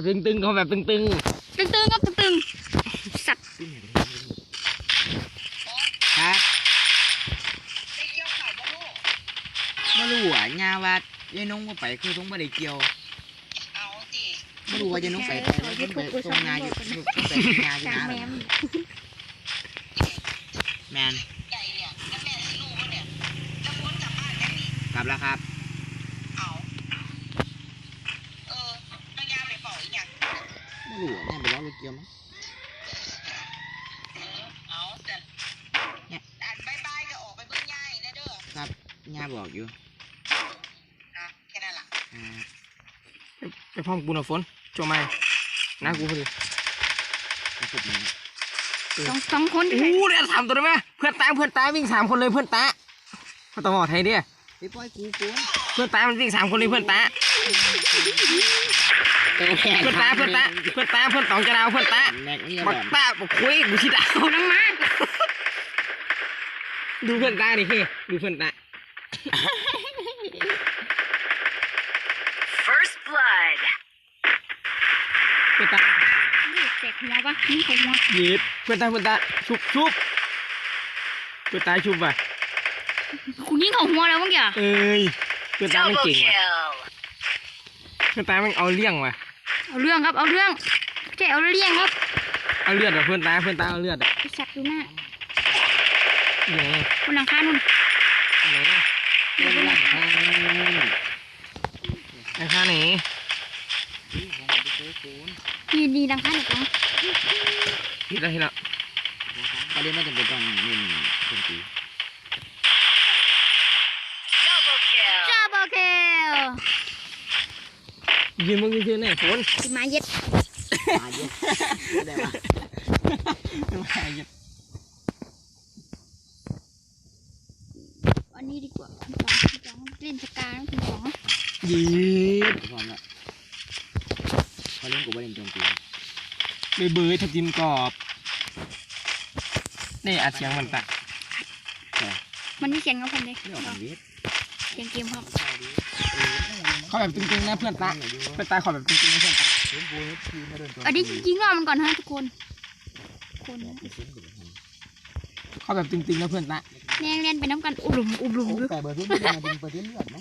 แบบตึงๆเขาแบบตึงตึงตึงๆครับตึงตึงๆสัตว์ๆครับไม่รู้อะยาว่ายายนงก็ไปคือต้องไม่ได้เกี่ยวไม่รู้ว่ายายนงไปไปแล้วต้องไปตรงงานอยู่ต้องไปงานอยู่จางนะแมมแมนกลับแล้วครับ ไม่รู้อะแม่ไปร้องรถเกี่ยวมั้งครับยาบอกอยู่อ่าๆไปพร้อมกูนะฝนโจมไหมหน้ากูพอดีกระสุนนี้สองสองคนโอ้โหเนี่ยสามตัวได้ไหมเพื่อนตาเพื่อนตาวิ่งสามคนเลยเพื่อนตาเขาต้องบอกไทยเดียไปปล่อยกูกูเพื่อนตามันวิ่งสามคนเลยเพื่อนตา เพื่อนตาเพื่อนตาเพื่อนตาเพื่อนตองจะดาวเพื่อนตาแม็กนี่บักแบบตาบักคุยกูชิดาวเอาน้ำมาดูเพื่อนตาดิพี่ดูเพื่อนตา First blood. เพื่อนตาแตกหัวปะนี่ของหัวหยิบเพื่อนตาเพื่อนตาชุบชุบเพื่อนตาชุบว่ะคุณยิงของหัวแล้วเมื่อกี้อะเอ้ยเพื่อนตามัน Double เก่งว่ะ kill. เพื่อนตามันเอาเลี้ยงว่ะ เอาเรื่องครับ เอาเรื่องใช่เอาเรื่องครับเอาเลือดว่ะเพื่อนตาเพื่อนตาเอาเลือดอะไอสัตว์ดูหน้าอยู่ไหนคนหลังคานุ่นอยู่ไหนเป็นหลังทางไอ้ข้าไหนนี่นี่หลังคาหนึ่งกองที่ไรที่ละประเด็นน่าจะเป็นตอนเล่นดนตรี Double kill. จ้าบอเคล ยืนมึงยืนไหนฝนสิมาเย็ดมาเยอะได้ปะมาเย็ดอันนี้ดีกว่าคุณจองคุณจองเล่นสกาแล้วคุณจองยีดพร้อมแล้วเขาเล่นกูไม่เล่นดนตรีเบยเบยทับทิมกรอบนี่อัดเสียงมันตะมันมีเสียงกับผมเลยเรื่องของวิทย์เสียงเกมครับเขาแบบตึงๆนะเพื่อนตาเพื่อนตาขอแบบตึงๆนะเพื่อนตาอันนี้ยิงรอบมันก่อนฮะทุกคนคนเขาแบบตึงๆนะเพื่อนตาแรงเล่นไปน้ำกันอุบลุมอุบลุมด้วยแต่เบอร์ที่ไม่ได้มาดึงเบอร์ที่เลือดไหม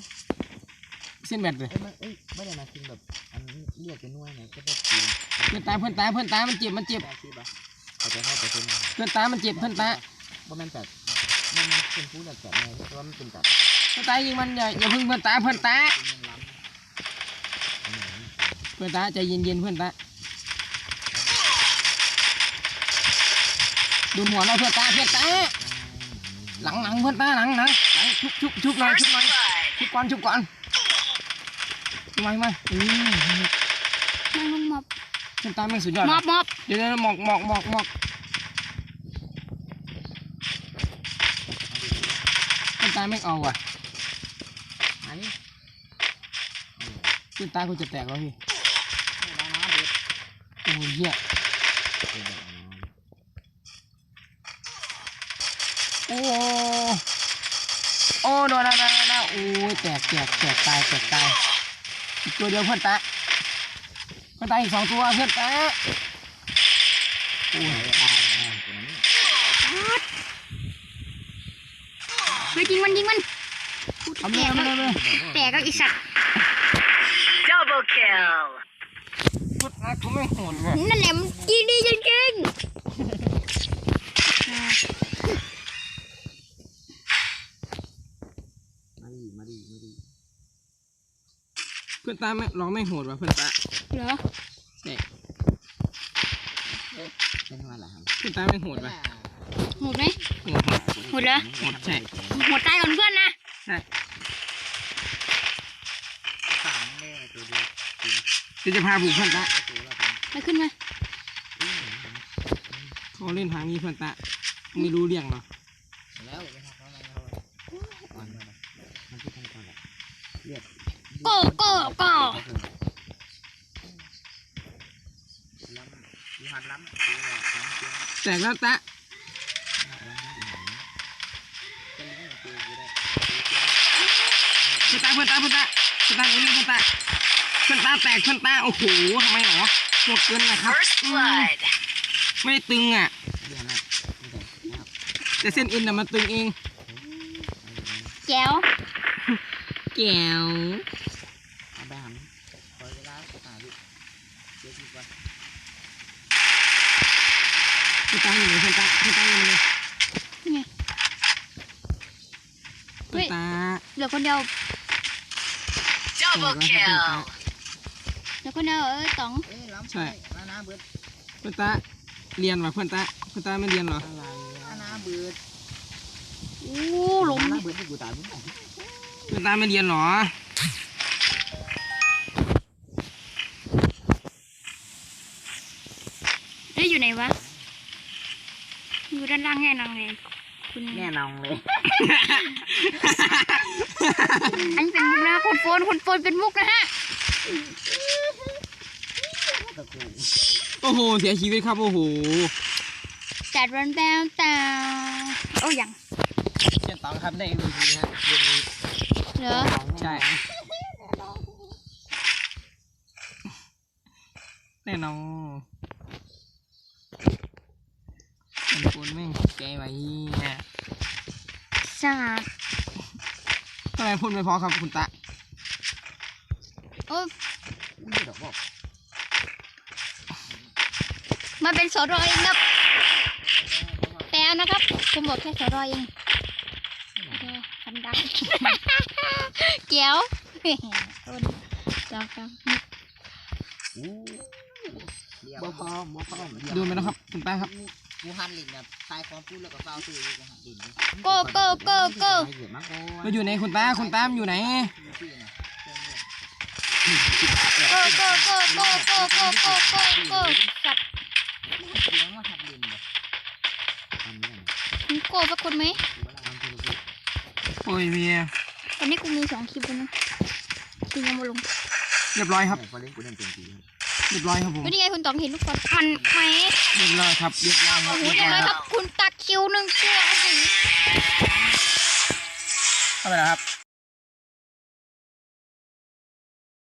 เส้นแบตเลยเอ้ยไม่เอ้ยไม่ได้มาดึงแบบอันเลือดเป็นน่วยไงก็ได้กินเพื่อนตาเพื่อนตาเพื่อนตามันเจ็บมันเจ็บได้คิดปะเขาจะให้เปอร์เซ็นต์เพื่อนตามันเจ็บเพื่อนตาว่ามันแต่มันเป็นผู้แบบแบบไงเพราะว่ามันเป็นแบบเพื่อนตายิงมันอย่าอย่าพึ่งเพื่อนตาเพื่อนตาเพื่อนตาใจเย็นๆเพื่อนตาดูหัวเราเพื่อนตาเพื่อนตาหลังหลังเพื่อนตาหลังหลังหลังชุบชุบชุบหน่อยชุ First บหน่อย blood. ชุบก่อนชุบก่อนชุบมามาอืมนั่งลงมอบเพื่อนตาแม่งสุดยอดมอบมอบเดี๋ยวเดี๋ยวหมอกหมอกหมอกหมอกเพื่อนตาแม่งเอาว่ะอันนี้เพื่อนตากูจะแตกแล้วพี่โอ้ยเหี้ยโอ้โอ้โดนแล้วโดนแล้วโดนแล้วโอ้ยแตกแตกแตกตายแตกตายอีกตัวเดียวเพื่อนตาเพื่อนตาอีกสองตัวเพื่อนตาโอ้ยตายเฮ้ยยิงมันยิงมันพูดเอาแตเลยกเอาเลยเอาเลยแตกก็อีสัตว์ Double kill. พุทธนะเขาไม่โหดว่ะนั่นแหละมันยิงดีจริงๆอ่ามาดีมาดีมาดีเพื่อนตาไม่ลองไม่โหดว่ะเพื่อนตาเหรอใช่เป็นว่าอะไรครับเพื่อนตาไม่โหดว่ะโหดไหม โหดโหดโหดเหรอ โหดใช่โหดตายก่อนเพื่อนนะใช่สามแน่ตัวเดียวเดี๋ยวจะพาบุกเพื่อนตาตัว เราขึ้นมา เขาเล่นทางนี้เพื่อนตาไม่รู้เรื่องหรอแล้วไปทำอะไรเราอ่อนเลยมันที่ทำก่อนแหละเลือดโก้โก้โก้ล้ำมีหันล้ำแตกแล้วตาเพื่อนตาเพื่อนตาเพื่อนตาเพื่อนตาเพื่อนตาเพื่อนตาพื่อนตาแตกเพื่อนตาโอ้โหทำไมหรอ โหดเกินนะครับ First อืม blood. ไม่ได้ตึงอะ เดี๋ยวนะไม่ได้แล้วแต่เส้นเอ็นน่ะมันตึงเอง แจ๋วแก้วเอาไปหาขอเวลาหาดิเดี๋ยวคิดว่าเพื่อนตาอยู่ไหนเพื่อนตาเพื่อนตาอยู่ไหนนี่ไงเพื่อนตาเหลือคนเดียว Double kill. เห ลือคนเดียวเอ้ยต๋องเอ้ยล้ำใช่แล้วนะเบิร์ดเพื่อนตาเรียนวะเพื่อนตาเพื่อนตาไม่เรียนเหรออะไรแล้วนะเบิร์ดโอ้หลงนะเบิร์ดที่กูตายมึงเพื่อนตาไม่เรียนเหรอเอ้ยอยู่ไหนวะอยู่ด้านล่างแง่นางเลยคุณแน่นอนเลยอันนี้เป็นมุกนะคุณโฟนคุณโฟนเป็นมุกนะฮะ ตะกูโอ้โห เสียชีวิตครับ โอ้โหแต่รันแบวแต่โอ้ยังเช่นตองครับได้ MVP ฮะเดือนนี้เหรอใช่แน่นอนเป็นคนแม่งใจไว้เนี่ยสาดทำไมพูดไม่พอครับคุณตะโอ้ไม่ดอกบอก มาเป็นสอรอเองครับแปลนะครับผมบอกแค่สอรอเองเออคันดักเกียวคนจอกครับอู้เดี๋ยวบ่พอบ่พอดูไหมนะครับคุณตาครับกูหันลิ้นแบบตายความพูดแล้วก็เฝ้าซื้ออยู่กูหันลิ้นโก้โก้โก้โก้ไม่เกิดมากโก้เราอยู่ไหนคุณตาคุณตามอยู่ไหนโก้โก้โก้โก้โก้โก้โก้โก้โก้จับ เลี้ยงว่าหันลิ้นแบบทำเนี่ยมึงโก้สักคนไหมกูว่าเราทำธุรกิจโอ้ยเมียตอนนี้กูมีสองคลิปแล้วนะกูยังมาลงเรียบร้อยครับพอเล่นกูเล่นเต็มที่ครับเรียบร้อยครับผมไม่ได้ไงคุณต๋องเห็นทุกคนมันไหมเรียบร้อยครับเรียบร้อยครับโอ้โหเรียบเดี๋ยวร้อยนะคครับรับคุณตัดคิวหนึ่งตัวโอ้โหเข้าไปแล้วครับ